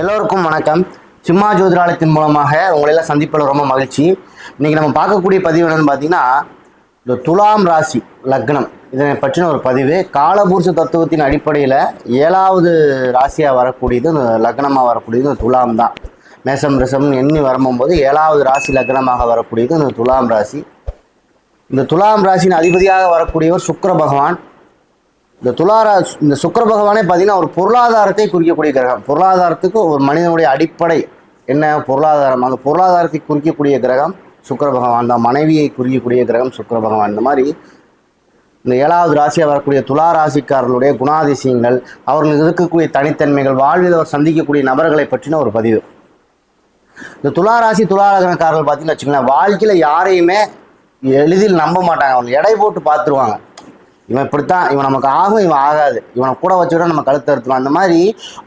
எல்லோருக்கும் வணக்கம். சிம்மா ஜோதிராலயத்தின் மூலமாக உங்களெல்லாம் சந்திப்பில் ரொம்ப மகிழ்ச்சி. இன்றைக்கி நம்ம பார்க்கக்கூடிய பதிவு என்னென்னு பார்த்தீங்கன்னா இந்த துலாம் ராசி லக்னம். இதனை பற்றின ஒரு பதிவு. காலபூர்ஷ தத்துவத்தின் அடிப்படையில் ஏழாவது ராசியாக வரக்கூடியது இந்த லக்னமாக வரக்கூடியது இந்த துலாம் தான். மேசம் ரிசம் எண்ணி வரும்போது ஏழாவது ராசி லக்னமாக வரக்கூடியது இந்த துலாம் ராசி. இந்த துலாம் ராசியின் அதிபதியாக வரக்கூடியவர் சுக்கர பகவான். இந்த துளாரா இந்த சுக்கிர பகவானே பார்த்தீங்கன்னா ஒரு பொருளாதாரத்தை குறிக்கக்கூடிய கிரகம். பொருளாதாரத்துக்கு ஒரு மனிதனுடைய அடிப்படை என்ன? பொருளாதாரம். அந்த பொருளாதாரத்தை குறிக்கக்கூடிய கிரகம் சுக்கிர பகவான் தான். மனைவியை குறிக்கக்கூடிய கிரகம் சுக்கிர பகவான். இந்த மாதிரி இந்த ஏழாவது ராசியாக வரக்கூடிய துலா ராசிக்காரர்களுடைய குணாதிசயங்கள் அவர்களுக்கு இருக்கக்கூடிய தனித்தன்மைகள் வாழ்வில் அவர் சந்திக்கக்கூடிய நபர்களை பற்றின ஒரு பதிவு. இந்த துலா ராசி துலா பார்த்தீங்கன்னு வச்சுக்கோங்களேன் வாழ்க்கையில் யாரையுமே எளிதில் நம்ப மாட்டாங்க. அவங்க எடை போட்டு பார்த்துருவாங்க. இவன் இப்படித்தான் இவன் நமக்கு ஆகும் இவன் ஆகாது. இவனை கூட வச்சுக்கிட்டா நம்ம கழுத்து அறுத்துவோம் அந்த மாதிரி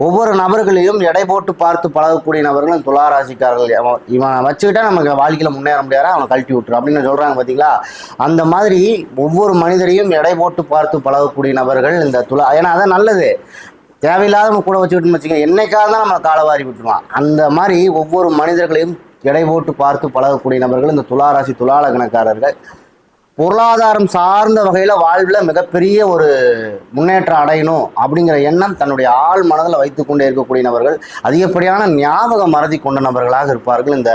ஒவ்வொரு நபர்களையும் எடை போட்டு பார்த்து பழகக்கூடிய நபர்கள் துளாராசிக்காரர்கள் அவன் இவனை வச்சுக்கிட்டா நமக்கு வாழ்க்கையில் முன்னேற முடியாது? அவனை கழட்டி விட்டுரு அப்படின்னு சொல்கிறாங்க பார்த்தீங்களா அந்த மாதிரி ஒவ்வொரு மனிதரையும் எடை போட்டு பார்த்து பழகக்கூடிய நபர்கள் இந்த துலா ஏன்னா அதான் நல்லது. தேவையில்லாதவங்க கூட வச்சுக்கிட்டு வச்சுக்கோங்க என்னைக்காக தான் நம்ம காலவாரி விட்டுருவான். அந்த மாதிரி ஒவ்வொரு மனிதர்களையும் எடை போட்டு பார்த்து பழகக்கூடிய நபர்கள் இந்த துளாராசி துலாலகணக்காரர்கள் பொருளாதாரம் சார்ந்த வகையில் வாழ்வில் மிகப்பெரிய ஒரு முன்னேற்றம் அடையணும் அப்படிங்கிற எண்ணம் தன்னுடைய ஆள் மனதில் வைத்து கொண்டே இருக்கக்கூடிய நபர்கள் அதிகப்படியான ஞாபகம் மறதி கொண்ட நபர்களாக இருப்பார்கள் இந்த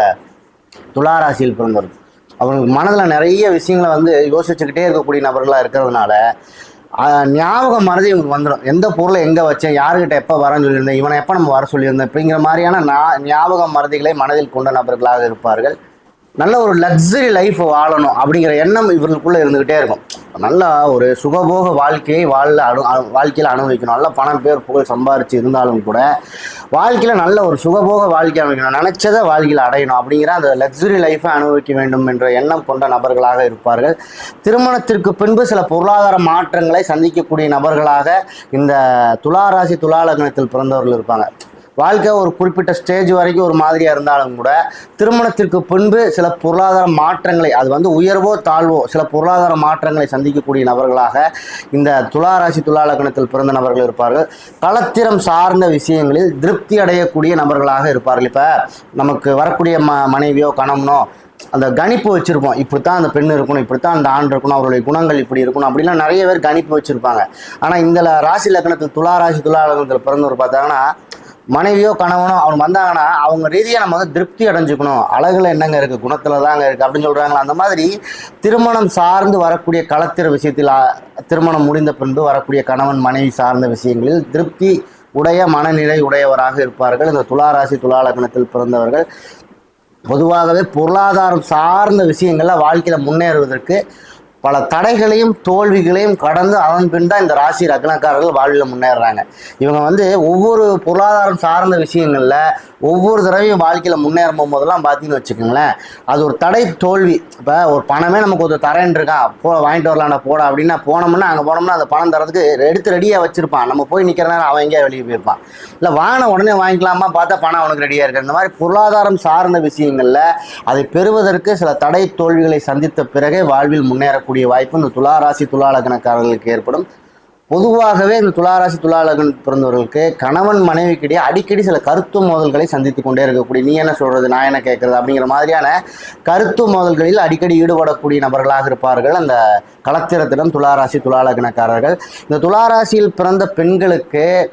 துளாராசியில் பிறந்தவர்கள். அவங்களுக்கு மனதில் நிறைய விஷயங்களை வந்து யோசிச்சுக்கிட்டே இருக்கக்கூடிய நபர்களாக இருக்கிறதுனால ஞாபகம் மறதி இவங்களுக்கு வந்துடும் எந்த பொருளை எங்கே வச்சேன் யாருக்கிட்ட எப்போ வரேன்னு சொல்லியிருந்தேன் இவனை எப்போ நம்ம வர சொல்லியிருந்தேன் அப்படிங்கிற மாதிரியான ஞாபகம் மறதிகளை மனதில் கொண்ட நபர்களாக இருப்பார்கள். நல்ல ஒரு லக்ஸரி லைஃப் வாழணும் அப்படிங்கிற எண்ணம் இவர்களுக்குள்ள இருந்துகிட்டே இருக்கும். நல்லா ஒரு சுகபோக வாழ்க்கையை வாழ அனு வாழ்க்கையில் அனுபவிக்கணும். நல்ல பணம் பேர் புகழ் சம்பாரிச்சு இருந்தாலும் கூட வாழ்க்கையில் நல்ல ஒரு சுகபோக வாழ்க்கை அமைக்கணும். நினைச்சதை வாழ்க்கையில் அடையணும் அப்படிங்கிற அந்த லக்ஸரி லைஃபை அனுபவிக்க வேண்டும் என்ற எண்ணம் கொண்ட நபர்களாக இருப்பார்கள். திருமணத்திற்கு பின்பு சில பொருளாதார மாற்றங்களை சந்திக்கக்கூடிய நபர்களாக இந்த துளாராசி துலாலக்னத்தில் பிறந்தவர்கள் இருப்பாங்க. வாழ்க்கை ஒரு குறிப்பிட்ட ஸ்டேஜ் வரைக்கும் ஒரு மாதிரியாக இருந்தாலும் கூட திருமணத்திற்கு பின்பு சில பொருளாதார மாற்றங்களை அது வந்து உயர்வோ தாழ்வோ சில பொருளாதார மாற்றங்களை சந்திக்கக்கூடிய நபர்களாக இந்த துளாராசி துளாலக்கணத்தில் பிறந்த நபர்கள் இருப்பார்கள். களத்திரம் சார்ந்த விஷயங்களில் திருப்தி அடையக்கூடிய நபர்களாக இருப்பார்கள். இப்போ நமக்கு வரக்கூடிய ம மனைவியோ கணவனோ அந்த கணிப்பு வச்சுருப்போம். இப்படித்தான் அந்த பெண் இருக்கணும் இப்படி தான் அந்த ஆண் இருக்கணும் அவருடைய குணங்கள் இப்படி இருக்கணும் அப்படிலாம் நிறைய பேர் கணிப்பு வச்சுருப்பாங்க. ஆனால் இந்த ராசி லக்னத்தில் துளாராசி ராசி துலா லக்னத்தில் பிறந்தவர் பார்த்தாங்கன்னா மனைவியோ கணவனோ அவங்க வந்தாங்கன்னா அவங்க ரீதியாக நம்ம வந்து திருப்தி அடைஞ்சுக்கணும். அழகுல என்னங்க இருக்குது குணத்தில் தாங்க இருக்குது அப்படின்னு சொல்கிறாங்களா அந்த மாதிரி திருமணம் சார்ந்து வரக்கூடிய களத்திற விஷயத்தில் திருமணம் முடிந்த பின்பு வரக்கூடிய கணவன் மனைவி சார்ந்த விஷயங்களில் திருப்தி உடைய மனநிலை உடையவராக இருப்பார்கள். இந்த துளாராசி துலாலக்கணத்தில் பிறந்தவர்கள் பொதுவாகவே பொருளாதாரம் சார்ந்த விஷயங்களில் வாழ்க்கையில் முன்னேறுவதற்கு பல தடைகளையும் தோல்விகளையும் கடந்து அதன் பின் தான் இந்த ராசி ரக்னக்காரர்கள் வாழ்வில் முன்னேறுறாங்க. இவங்க வந்து ஒவ்வொரு பொருளாதாரம் சார்ந்த விஷயங்களில் ஒவ்வொரு தடவையும் வாழ்க்கையில் முன்னேறும் போதெல்லாம் பார்த்தீங்கன்னு வச்சுக்கோங்களேன் அது ஒரு தடை தோல்வி. இப்போ ஒரு பணமே நமக்கு ஒரு தரேன் இருக்கான் போ வாங்கிட்டு வரலாம்டா போட அப்படின்னா போனோம்னா அங்கே போனோம்னா அந்த பணம் தரதுக்கு எடுத்து ரெடியாக வச்சுருப்பான். நம்ம போய் நிற்கிற நேரம் அவன் எங்கேயா வெளியே போயிருப்பான். இல்லை வாங்கின உடனே வாங்கிக்கலாமா பார்த்தா பணம் அவனுக்கு ரெடியாக இருக்கு. இந்த மாதிரி பொருளாதாரம் சார்ந்த விஷயங்களில் அதை பெறுவதற்கு சில தடை தோல்விகளை சந்தித்த பிறகே வாழ்வில் முன்னேறக்கூடிய வாய்ப்பு இந்த துளாராசி துலாலகணக்காரர்களுக்கு ஏற்படும். பொதுவாகவே இந்த துளாராசி துளாலகன் பிறந்தவர்களுக்கு கணவன் மனைவிக்கிடையே அடிக்கடி சில கருத்து மோதல்களை சந்தித்து கொண்டே இருக்கக்கூடிய நீ என்ன சொல்கிறது நான் என்ன கேட்குறது அப்படிங்கிற மாதிரியான கருத்து மோதல்களில் அடிக்கடி ஈடுபடக்கூடிய நபர்களாக இருப்பார்கள் அந்த களத்திரத்திடம் துளாராசி துலாலகணக்காரர்கள் இந்த துளாராசியில் பிறந்த பெண்களுக்கு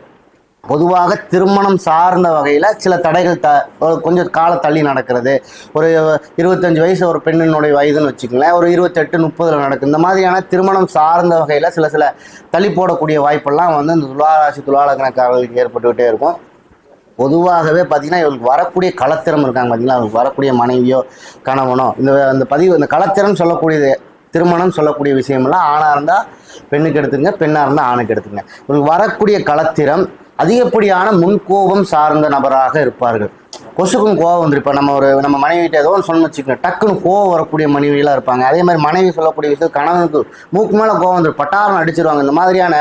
பொதுவாக திருமணம் சார்ந்த வகையில் சில தடைகள் த கொஞ்சம் கால தள்ளி நடக்கிறது. ஒரு இருபத்தஞ்சு வயசு ஒரு பெண்ணினுடைய வயதுன்னு வச்சுக்கோங்களேன். ஒரு இருபத்தெட்டு முப்பதில் நடக்கும். இந்த மாதிரியான திருமணம் சார்ந்த வகையில் சில சில தள்ளி போடக்கூடிய வாய்ப்பெல்லாம் வந்து இந்த துளாராசி துளாலக்கணக்காரர்களுக்கு ஏற்பட்டுக்கிட்டே இருக்கும். பொதுவாகவே பார்த்திங்கன்னா இவங்களுக்கு வரக்கூடிய களத்திறம் இருக்காங்க பார்த்திங்கன்னா அவங்களுக்கு வரக்கூடிய மனைவியோ கணவனோ இந்த அந்த பதிவு இந்த களத்திறம் சொல்லக்கூடியது திருமணம் சொல்லக்கூடிய விஷயமெல்லாம் ஆணாக இருந்தால் பெண்ணுக்கு எடுத்துங்க பெண்ணாக இருந்தால் ஆணுக்கு எடுத்துங்க இவங்களுக்கு வரக்கூடிய களத்திரம் அதிகப்படியான முன்கோபம் சார்ந்த நபராக இருப்பார்கள். கொசுக்கும் கோவம் வந்துரு நம்ம ஒரு நம்ம மனைவிட்ட ஏதோ ஒன்று சொன்னு வச்சுக்கோங்க. டக்குன்னு கோவம் வரக்கூடிய மனைவியெல்லாம் இருப்பாங்க. அதே மாதிரி மனைவி சொல்லக்கூடிய விஷயம் கணவனுக்கு மூக்கு மேலே கோவம் வந்துரு பட்டாரம் அடிச்சிருவாங்க. இந்த மாதிரியான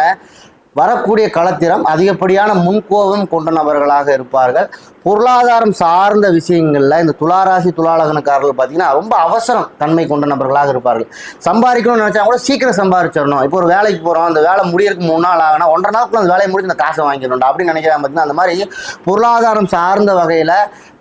வரக்கூடிய களத்திரம் அதிகப்படியான முன்கோபம் கொண்ட நபர்களாக இருப்பார்கள். பொருளாதாரம் சார்ந்த விஷயங்களில் இந்த துளாராசி துளாலகனக்காரர்கள் பார்த்தீங்கன்னா ரொம்ப அவசரம் தன்மை கொண்ட நபர்களாக இருப்பார்கள். சம்பாதிக்கணும்னு நினச்சா கூட சீக்கிரம் சம்பாதிச்சிடணும். இப்போ ஒரு வேலைக்கு போகிறோம் அந்த வேலை முடியறதுக்கு மூணு நாள் ஆகணும் ஒன்றரை நாளுக்குள்ள அந்த வேலையை முடிச்சு அந்த காசை வாங்கிடணும் அப்படின்னு நினைக்கிறாங்க பார்த்தீங்கன்னா அந்த மாதிரி பொருளாதாரம் சார்ந்த வகையில்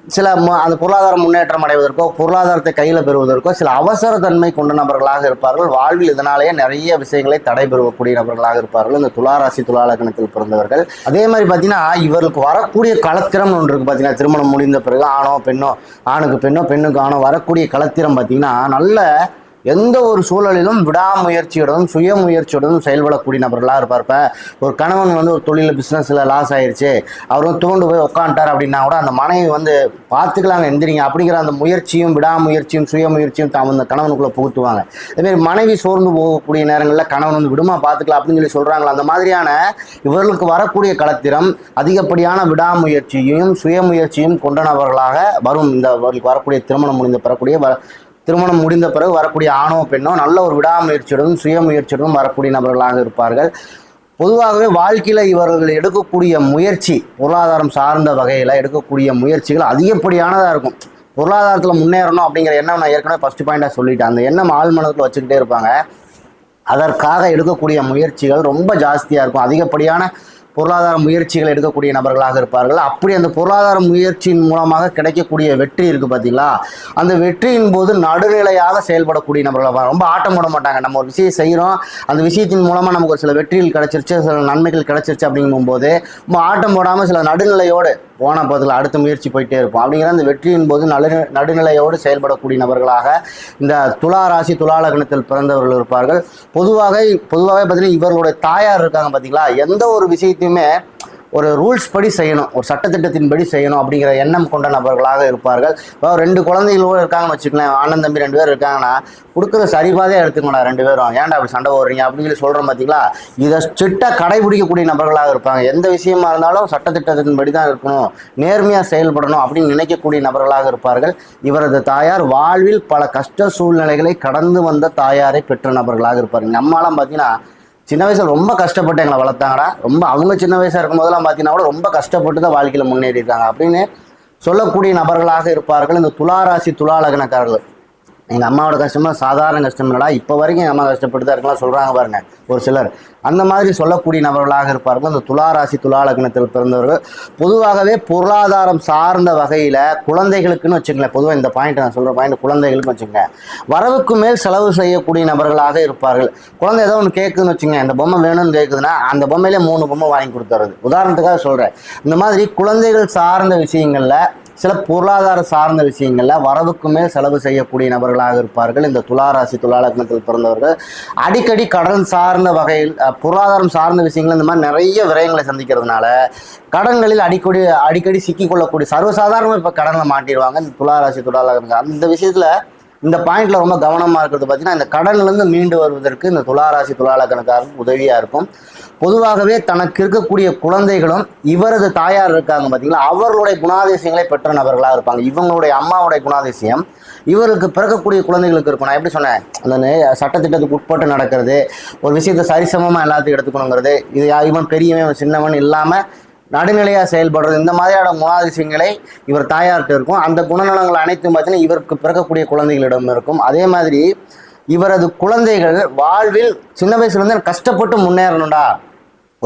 சில ம- அந்த பொருளாதார முன்னேற்றம் அடைவதற்கோ பொருளாதாரத்தை கையில் பெறுவதற்கோ சில அவசர தன்மை கொண்ட நபர்களாக இருப்பார்கள். வாழ்வில் இதனாலேயே நிறைய விஷயங்களை தடைபெறக்கூடிய நபர்களாக இருப்பார்கள். இந்த துளாராசி துளாலக்கணத்தில் பிறந்தவர்கள். அதே மாதிரி பார்த்தீங்கன்னா இவருக்கு வரக்கூடிய களத்திரம் ஒன்று இருக்குது பார்த்தீங்கன்னா திருமணம் முடிந்த பிறகு ஆணோ பெண்ணோ ஆணுக்கு பெண்ணோ பெண்ணுக்கு ஆணோ வரக்கூடிய களத்திரம் பார்த்தீங்கன்னா நல்ல எந்த ஒரு சூழலிலும் விடாமுயற்சியுடனும் சுயமுயற்சியுடனும் செயல்படக்கூடிய நபர்களாக இருப்பார் இப்போ ஒரு கணவன் வந்து ஒரு தொழில் பிஸ்னஸில் லாஸ் ஆகிருச்சு அவர் வந்து தூண்டு போய் உட்காந்துட்டார் அப்படின்னா கூட அந்த மனைவி வந்து பார்த்துக்கலாங்க எந்திரிங்க. அப்படிங்கிற அந்த முயற்சியும் விடாமுயற்சியும் சுயமுயற்சியும் தாம் அந்த கணவனுக்குள்ளே புகுத்துவாங்க. அதேமாதிரி மனைவி சோர்ந்து போகக்கூடிய நேரங்களில் கணவன் வந்து விடுமா பார்த்துக்கலாம் அப்படின்னு சொல்லி சொல்கிறாங்களா அந்த மாதிரியான இவர்களுக்கு வரக்கூடிய களத்திரம் அதிகப்படியான விடாமுயற்சியையும் சுயமுயற்சியும் கொண்ட நபர்களாக வரும். இந்த வரக்கூடிய திருமணம் முடிந்த பெறக்கூடிய திருமணம் முடிந்த பிறகு வரக்கூடிய ஆணோ பெண்ணோ நல்ல ஒரு விடாமுயற்சியுடனும் சுயமுயற்சியுடனும் வரக்கூடிய நபர்களாக இருப்பார்கள். பொதுவாகவே வாழ்க்கையில் இவர்கள் எடுக்கக்கூடிய முயற்சி பொருளாதாரம் சார்ந்த வகையில் எடுக்கக்கூடிய முயற்சிகள் அதிகப்படியானதாக இருக்கும். பொருளாதாரத்தில் முன்னேறணும் அப்படிங்கிற எண்ணம் நான் ஏற்கனவே ஃபஸ்ட் பாயிண்டாக சொல்லிட்டேன். அந்த எண்ணம் ஆள் மனத்தில் வச்சுக்கிட்டே இருப்பாங்க. அதற்காக எடுக்கக்கூடிய முயற்சிகள் ரொம்ப ஜாஸ்தியாக இருக்கும். அதிகப்படியான பொருளாதார முயற்சிகள் எடுக்கக்கூடிய நபர்களாக இருப்பார்கள். அப்படி அந்த பொருளாதார முயற்சியின் மூலமாக கிடைக்கக்கூடிய வெற்றி இருக்குது பார்த்தீங்களா அந்த வெற்றியின் போது நடுநிலையாக செயல்படக்கூடிய நபர்களாக ரொம்ப ஆட்டம் போட மாட்டாங்க. நம்ம ஒரு விஷயம் செய்கிறோம் அந்த விஷயத்தின் மூலமாக நமக்கு ஒரு சில வெற்றிகள் கிடைச்சிருச்சு சில நன்மைகள் கிடைச்சிருச்சு அப்படிங்கும்போது ரொம்ப ஆட்டம் போடாமல் சில நடுநிலையோடு போன பதில் அடுத்த முயற்சி போயிட்டே இருப்போம். அப்படிங்கிற அந்த வெற்றியின் போது நடு நடுநிலையோடு செயல்படக்கூடிய நபர்களாக இந்த துலா ராசி துலா லக்னத்தில் பிறந்தவர்கள் இருப்பார்கள். பொதுவாக பொதுவாகவே பார்த்தீங்கன்னா இவர்களுடைய தாயார் இருக்காங்க பார்த்தீங்களா எந்த ஒரு விஷயத்தையுமே ஒரு ரூல்ஸ் படி செய்யணும் ஒரு சட்டத்திட்டத்தின்படி செய்யணும் அப்படிங்கிற எண்ணம் கொண்ட நபர்களாக இருப்பார்கள். இப்போ ரெண்டு குழந்தைகளோடு இருக்காங்கன்னு வச்சுக்கலாம் அண்ணன் தம்பி ரெண்டு பேர் இருக்காங்கன்னா கொடுக்குற சரிபாதையாக எடுத்துக்கணும் ரெண்டு பேரும். ஏன்டா அப்படி சண்டை போடுறீங்க அப்படின்னு சொல்லி சொல்கிறோம் பார்த்தீங்களா இதை ஸ்ட்ரிக்டாக கடைபிடிக்கக்கூடிய நபர்களாக இருப்பாங்க. எந்த விஷயமா இருந்தாலும் சட்டத்திட்டத்தின்படி தான் இருக்கணும். நேர்மையாக செயல்படணும் அப்படின்னு நினைக்கக்கூடிய நபர்களாக இருப்பார்கள். இவரது தாயார் வாழ்வில் பல கஷ்ட சூழ்நிலைகளை கடந்து வந்த தாயாரை பெற்ற நபர்களாக இருப்பார்கள். நம்மளாம் பார்த்தீங்கன்னா சின்ன வயசுல ரொம்ப கஷ்டப்பட்டு எங்களை வளர்த்தாங்கடா. ரொம்ப அவங்க சின்ன வயசாக இருக்கும் போதெல்லாம் பார்த்தீங்கன்னா கூட ரொம்ப கஷ்டப்பட்டு தான் வாழ்க்கையில் முன்னேறி இருக்காங்க அப்படின்னு சொல்லக்கூடிய நபர்களாக இருப்பார்கள் இந்த துளாராசி துளாலகனக்காரர்கள். எங்கள் அம்மாவோட கஷ்டமாக சாதாரண கஷ்டம் இல்லடா இப்போ வரைக்கும் எங்கள் அம்மா கஷ்டப்பட்டு தான் இருக்கலாம் சொல்கிறாங்க பாருங்க ஒரு சிலர். அந்த மாதிரி சொல்லக்கூடிய நபர்களாக இருப்பார்கள். அந்த துளாராசி துளாலக்னத்தில் பிறந்தவர்கள். பொதுவாகவே பொருளாதாரம் சார்ந்த வகையில் குழந்தைகளுக்குன்னு வச்சுக்கங்களேன் பொதுவாக இந்த பாயிண்ட் நான் சொல்கிற பாயிண்ட் குழந்தைகளுக்கு வச்சுக்கங்க. வரவுக்கு மேல் செலவு செய்யக்கூடிய நபர்களாக இருப்பார்கள். குழந்தை ஏதோ ஒன்று கேட்குதுன்னு வச்சுங்க இந்த பொம்மை வேணும்னு கேட்குதுன்னா அந்த பொம்மையிலே மூணு பொம்மை வாங்கி கொடுத்துறது உதாரணத்துக்காக சொல்கிறேன் இந்த மாதிரி குழந்தைகள் சார்ந்த விஷயங்களில் சில பொருளாதார சார்ந்த விஷயங்களில் வரவுக்கு மேல் செலவு செய்யக்கூடிய நபர்களாக இருப்பார்கள். இந்த துளாராசி துளாலக்னத்தில் பிறந்தவர்கள். அடிக்கடி கடன் சார்ந்த வகையில் பொருளாதாரம் சார்ந்த விஷயங்கள் இந்த மாதிரி நிறைய விரயங்களை சந்திக்கிறதுனால கடன்களில் அடிக்கடி அடிக்கடி சிக்கிக்கொள்ளக்கூடிய சர்வசாதாரணமாக இப்போ கடனில் மாட்டிடுவாங்க. இந்த துளாராசி துளாலக்னம் அந்த விஷயத்தில் இந்த பாயிண்ட்ல ரொம்ப கவனமாக இருக்கிறது பார்த்தீங்கன்னா இந்த கடன்லேருந்து மீண்டு வருவதற்கு இந்த துளாராசி துளாலக்கணக்காரருக்கு உதவியாக இருக்கும். பொதுவாகவே தனக்கு இருக்கக்கூடிய குழந்தைகளும் இவரது தாயார் இருக்காங்க பார்த்தீங்களா அவர்களுடைய குணாதிசயங்களை பெற்ற நபர்களாக இருப்பாங்க. இவங்களுடைய அம்மாவுடைய குணாதிசயம் இவருக்கு பிறக்கக்கூடிய குழந்தைகளுக்கு இருக்கும். நான் எப்படி சொன்னேன்? அந்த சட்டத்திட்டத்துக்கு உட்பட்டு நடக்கிறது ஒரு விஷயத்தை சரிசமமாக எல்லாத்தையும் எடுத்துக்கணுங்கிறது இது இவன் பெரியவன் சின்னவன் இல்லாமல் நடுநிலையாக செயல்படுறது இந்த மாதிரியான குணாதிசயங்களை இவர் தாயார்கிட்ட இருக்கும். அந்த குணநலங்கள் அனைத்தும் பார்த்தீங்கன்னா இவருக்கு பிறக்கக்கூடிய குழந்தைகளிடம் இருக்கும். அதே மாதிரி இவரது குழந்தைகள் வாழ்வில் சின்ன வயசுலேருந்து கஷ்டப்பட்டு முன்னேறணும்டா.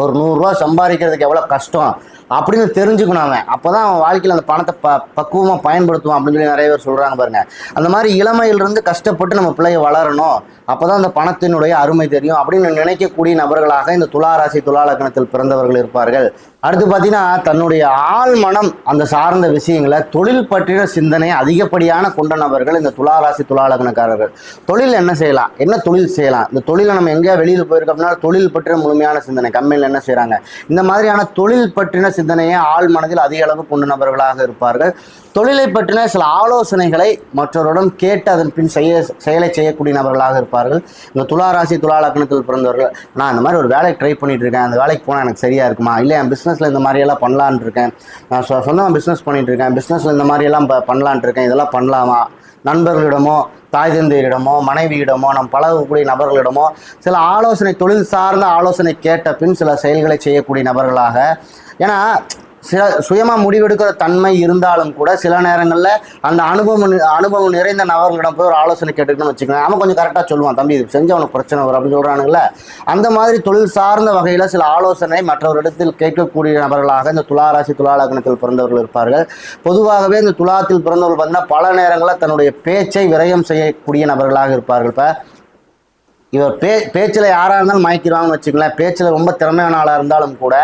ஒரு நூறுரூவா சம்பாதிக்கிறதுக்கு எவ்வளோ கஷ்டம் அப்படின்னு தெரிஞ்சுக்கணும் அவன். அப்போ தான் அவன் வாழ்க்கையில் அந்த பணத்தை ப பக்குவமாக பயன்படுத்துவான் அப்படின்னு சொல்லி நிறைய பேர் சொல்கிறாங்க பாருங்கள் அந்த மாதிரி இளமையிலிருந்து கஷ்டப்பட்டு நம்ம பிள்ளைய வளரணும். அப்போ தான் அந்த பணத்தினுடைய அருமை தெரியும் அப்படின்னு நினைக்கக்கூடிய நபர்களாக இந்த துளாராசி துளாலக்கணத்தில் பிறந்தவர்கள் இருப்பார்கள். அடுத்து பார்த்தீங்கன்னா தன்னுடைய ஆள் மனம் அந்த சார்ந்த விஷயங்களை தொழில் பற்றின சிந்தனை அதிகப்படியான கொண்ட நபர்கள் இந்த துளாராசி துளாலக்கணக்காரர்கள் தொழில் என்ன செய்யலாம்? என்ன தொழில் செய்யலாம்? இந்த தொழிலை நம்ம எங்கேயா வெளியில் போயிருக்கோம் அப்படின்னா தொழில் பற்றின முழுமையான சிந்தனை என்ன செய்கிறாங்க இந்த மாதிரியான தொழில் பற்றின சிந்தனையை ஆள் மனதில் அதிக அளவு கொண்டு நபர்களாக இருப்பார்கள். தொழிலை பற்றின சில ஆலோசனைகளை மற்றவருடன் கேட்டு அதன் பின் செய்ய செயலை செய்யக்கூடிய நபர்களாக இருப்பார்கள். இந்த துளாராசி துளாலக்கணத்தில் பிறந்தவர்கள் நான் இந்த மாதிரி ஒரு வேலைக்கு ட்ரை பண்ணிட்டு இருக்கேன் அந்த வேலைக்கு போனால் எனக்கு சரியா இருக்குமா? இல்லை என் பிஸ்னஸில் இந்த மாதிரியெல்லாம் பண்ணலான்னு இருக்கேன் நான் சொ சொந்தமாக பிஸ்னஸ் பண்ணிட்டு இருக்கேன் பிஸ்னஸில் இந்த மாதிரியெல்லாம் ப- பண்ணலான் இருக்கேன் இதெல்லாம் பண்ணலாமா? நண்பர்களிடமோ தாய் தந்தையரிடமோ மனைவியிடமோ நம் பழகக்கூடிய நபர்களிடமோ சில ஆலோசனை தொழில் சார்ந்த ஆலோசனை கேட்ட பின் சில செயல்களை செய்யக்கூடிய நபர்களாக. ஏன்னா சில சுயமாக முடிவெடுக்கிற தன்மை இருந்தாலும் கூட சில நேரங்களில் அந்த அனுபவம் அனுபவம் நிறைந்த நபர்களிடம் போய் ஒரு ஆலோசனை கேட்டுக்கணும்னு வச்சுக்கோங்க. அவன் கொஞ்சம் கரெக்டாக சொல்லுவான் தம்பி இது செஞ்சு அவனுக்கு பிரச்சனை வரும் அப்படின்னு சொல்கிறானுங்கள அந்த மாதிரி தொழில் சார்ந்த வகையில் சில ஆலோசனை மற்றவரிடத்தில் கேட்கக்கூடிய நபர்களாக இந்த துளாராசி துளாலக்கணத்தில் பிறந்தவர்கள் இருப்பார்கள். பொதுவாகவே இந்த துலாத்தில் பிறந்தவர்கள் பார்த்தீங்கன்னா பல நேரங்களில் தன்னுடைய பேச்சை விரயம் செய்யக்கூடிய நபர்களாக இருப்பார்கள். இப்போ இவர் பே பேச்சில் யாராக இருந்தாலும் மயக்கிறான்னு வச்சுங்களேன் பேச்சில் ரொம்ப திறமையான ஆளாக இருந்தாலும் கூட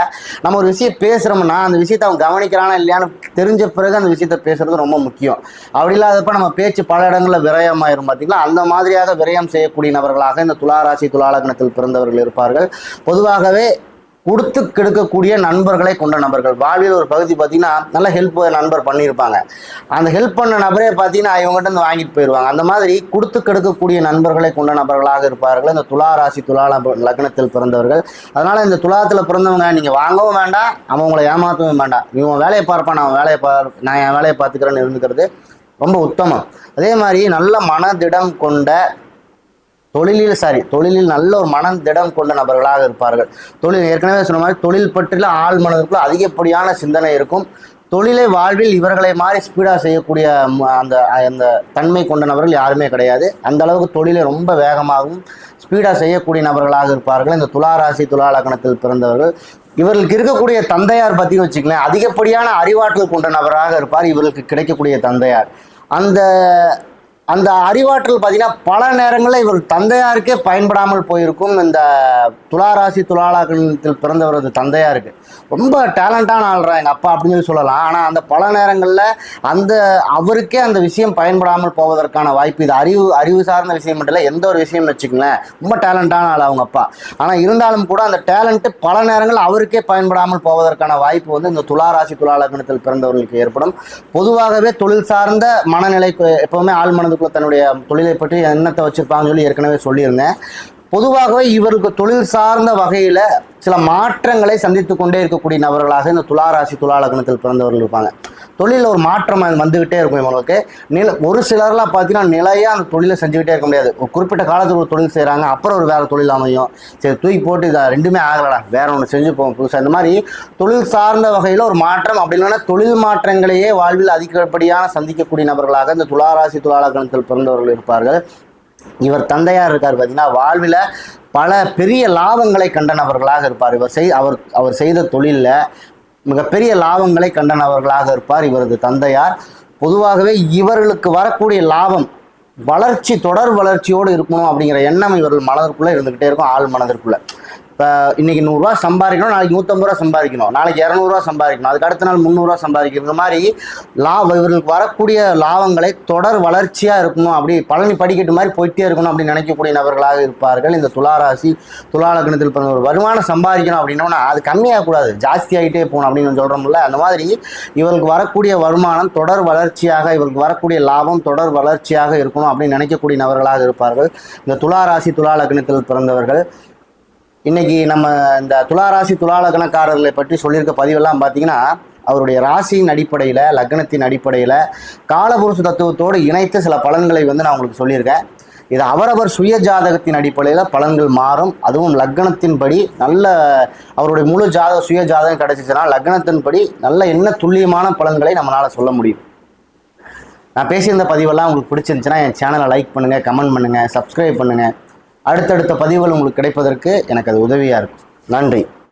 நம்ம ஒரு விஷயம் பேசுகிறோம்னா அந்த விஷயத்தை அவன் கவனிக்கிறானா இல்லையான்னு தெரிஞ்ச பிறகு அந்த விஷயத்தை பேசுறது ரொம்ப முக்கியம். அப்படி இல்லாதப்ப நம்ம பேச்சு பல இடங்களில் விரயமாயிரும் பார்த்தீங்களா அந்த மாதிரியாக விரயம் செய்யக்கூடிய நபர்களாக இந்த துளாராசி துளாலக்னத்தில் பிறந்தவர்கள் இருப்பார்கள். பொதுவாகவே கொடுத்து கெடுக்கக்கூடிய நண்பர்களை கொண்ட நபர்கள். வாழ்வில் ஒரு பகுதி பார்த்தீங்கன்னா நல்ல ஹெல்ப் நண்பர் பண்ணியிருப்பாங்க. அந்த ஹெல்ப் பண்ண நபரே பார்த்தீங்கன்னா இவங்ககிட்ட இருந்து வாங்கிட்டு போயிடுவாங்க அந்த மாதிரி கொடுத்து கெடுக்கக்கூடிய நண்பர்களை கொண்ட நபர்களாக இருப்பார்கள். இந்த துலா ராசி துலா லக்னத்தில் பிறந்தவர்கள். அதனால் இந்த துலாத்தில் பிறந்தவங்க நீங்கள் வாங்கவும் வேண்டாம் அவன் உங்களை ஏமாற்றவும் வேண்டாம். இவன் வேலையை பார்ப்பான் நான் அவன் வேலையை பார் நான் என் வேலையை பார்த்துக்கிறேன்னு இருந்துக்கிறது ரொம்ப உத்தமம். அதே மாதிரி நல்ல மனதிடம் கொண்ட தொழிலில் சாரி தொழிலில் நல்ல ஒரு மனம் திடம் கொண்ட நபர்களாக இருப்பார்கள். தொழில் ஏற்கனவே சொன்ன மாதிரி தொழில் பற்றில ஆள் மனதிற்குள்ள அதிகப்படியான சிந்தனை இருக்கும். தொழிலை வாழ்வில் இவர்களை மாதிரி ஸ்பீடாக செய்யக்கூடிய அந்த அந்த தன்மை கொண்ட நபர்கள் யாருமே கிடையாது. அந்த அளவுக்கு தொழிலை ரொம்ப வேகமாகவும் ஸ்பீடாக செய்யக்கூடிய நபர்களாக இருப்பார்கள். இந்த துளாராசி துலா பிறந்தவர்கள். இவர்களுக்கு இருக்கக்கூடிய தந்தையார் பற்றி வச்சுக்கலாம் அதிகப்படியான அறிவாற்றல் கொண்ட நபராக இருப்பார் இவர்களுக்கு கிடைக்கக்கூடிய தந்தையார். அந்த அந்த அறிவாற்றல் பார்த்தீங்கன்னா பல நேரங்களில் இவர் தந்தையாருக்கே பயன்படாமல் போயிருக்கும். இந்த துளாராசி துலாலகணத்தில் பிறந்தவரது தந்தையாருக்கு. ரொம்ப டேலண்டான ஆள்றா எங்கள் அப்பா அப்படின்னு சொல்லி சொல்லலாம். ஆனால் அந்த பல நேரங்களில் அந்த அவருக்கே அந்த விஷயம் பயன்படாமல் போவதற்கான வாய்ப்பு இது அறிவு அறிவு சார்ந்த விஷயம் மட்டும் இல்லை எந்த ஒரு விஷயம் வச்சுக்கங்களேன் ரொம்ப டேலண்டான ஆள் அவங்க அப்பா. ஆனால் இருந்தாலும் கூட அந்த டேலண்ட்டு பல நேரங்களில் அவருக்கே பயன்படாமல் போவதற்கான வாய்ப்பு வந்து இந்த துளாராசி துளாலகணத்தில் பிறந்தவர்களுக்கு ஏற்படும். பொதுவாகவே தொழில் சார்ந்த மனநிலை எப்போவுமே ஆள் மனது மனதுக்குள்ள தன்னுடைய தொழிலை பற்றி எண்ணத்தை வச்சிருப்பாங்கன்னு சொல்லி ஏற்கனவே சொல்லியிருந்தேன். பொதுவாகவே இவருக்கு தொழில் சார்ந்த வகையில் சில மாற்றங்களை சந்தித்து கொண்டே இருக்கக்கூடிய நபர்களாக இந்த துளாராசி துலாலகணத்தில் பிறந்தவர்கள் இருப்பாங்க. தொழிலில் ஒரு மாற்றம் வந்துக்கிட்டே இருக்கும் இவங்களுக்கு நில ஒரு சிலர்லாம் பார்த்தீங்கன்னா நிலையாக அந்த தொழிலை செஞ்சுக்கிட்டே இருக்க முடியாது. ஒரு குறிப்பிட்ட காலத்துக்கு ஒரு தொழில் செய்கிறாங்க அப்புறம் ஒரு வேறு தொழில் அமையும். சரி தூக்கி போட்டு இதை ரெண்டுமே ஆகலடா. வேற ஒன்று செஞ்சு போவோம் புதுசாக இந்த மாதிரி தொழில் சார்ந்த வகையில் ஒரு மாற்றம் அப்படி இல்லைன்னா தொழில் மாற்றங்களையே வாழ்வில் அதிகப்படியான சந்திக்கக்கூடிய நபர்களாக இந்த துளாராசி துலாலகணத்தில் பிறந்தவர்கள் இருப்பார்கள். இவர் தந்தையார் இருக்கார் பார்த்தீங்கன்னா வாழ்வில் பல பெரிய லாபங்களை கண்ட நபர்களாக இருப்பார். இவர் செய் அவர் அவர் செய்த தொழிலில் மிகப்பெரிய லாபங்களை கண்டனவர்களாக இருப்பார் இவரது தந்தையார். பொதுவாகவே இவர்களுக்கு வரக்கூடிய லாபம் வளர்ச்சி தொடர் வளர்ச்சியோடு இருக்கணும் அப்படிங்கிற எண்ணம் இவர்கள் மனதிற்குள்ளே இருந்துக்கிட்டே இருக்கும் ஆள் மனதிற்குள்ளே. இப்போ இன்றைக்கி நூறுரூவா சம்பாதிக்கணும் நாளைக்கு நூற்றம்பது ரூபா சம்பாதிக்கணும் நாளைக்கு இரநூறுவா சம்பாதிக்கணும் அதுக்கு அடுத்த நாள் முந்நூறுரூவா சம்பாதிக்கிற மாதிரி லாபம் இவர்களுக்கு வரக்கூடிய லாபங்களை தொடர் வளர்ச்சியாக இருக்கணும் அப்படி பழனி படிக்கட்டு மாதிரி போயிட்டே இருக்கணும் அப்படின்னு நினைக்கக்கூடிய நபர்களாக இருப்பார்கள். இந்த துளாராசி துலாலக்கணத்தில் பிறந்த ஒரு வருமானம் சம்பாதிக்கணும் அப்படின்னோன்னா அது கம்மியாகக்கூடாது ஜாஸ்தியாகிட்டே போகணும் அப்படின்னு சொல்கிறோம்ல அந்த மாதிரி இவர்களுக்கு வரக்கூடிய வருமானம் தொடர் வளர்ச்சியாக இவருக்கு வரக்கூடிய லாபம் தொடர் வளர்ச்சியாக இருக்கணும் அப்படின்னு நினைக்கக்கூடிய நபர்களாக இருப்பார்கள். இந்த துளாராசி துலாலக்கணத்தில் பிறந்தவர்கள் இன்னைக்கு நம்ம இந்த துளாராசி துலாலக்கணக்காரர்களை பற்றி சொல்லியிருக்க பதிவெல்லாம் பார்த்தீங்கன்னா அவருடைய ராசியின் அடிப்படையில் லக்னத்தின் அடிப்படையில் காலபுருஷ தத்துவத்தோடு இணைத்து சில பலன்களை வந்து நான் உங்களுக்கு சொல்லியிருக்கேன். இது அவரவர் சுய ஜாதகத்தின் அடிப்படையில் பலன்கள் மாறும். அதுவும் லக்னத்தின்படி நல்ல அவருடைய முழு ஜாத சுய ஜாதகம் கிடைச்சிச்சுன்னா லக்னத்தின்படி நல்ல என்ன துல்லியமான பலன்களை நம்மளால் சொல்ல முடியும். நான் பேசியிருந்த பதிவெல்லாம் உங்களுக்கு பிடிச்சிருந்துச்சுன்னா என் சேனலை லைக் பண்ணுங்கள் கமெண்ட் பண்ணுங்கள் சப்ஸ்கிரைப் பண்ணுங்கள் அடுத்தடுத்த பதிவுகள் உங்களுக்கு கிடைப்பதற்கு எனக்கு அது உதவியாக இருக்கும். நன்றி.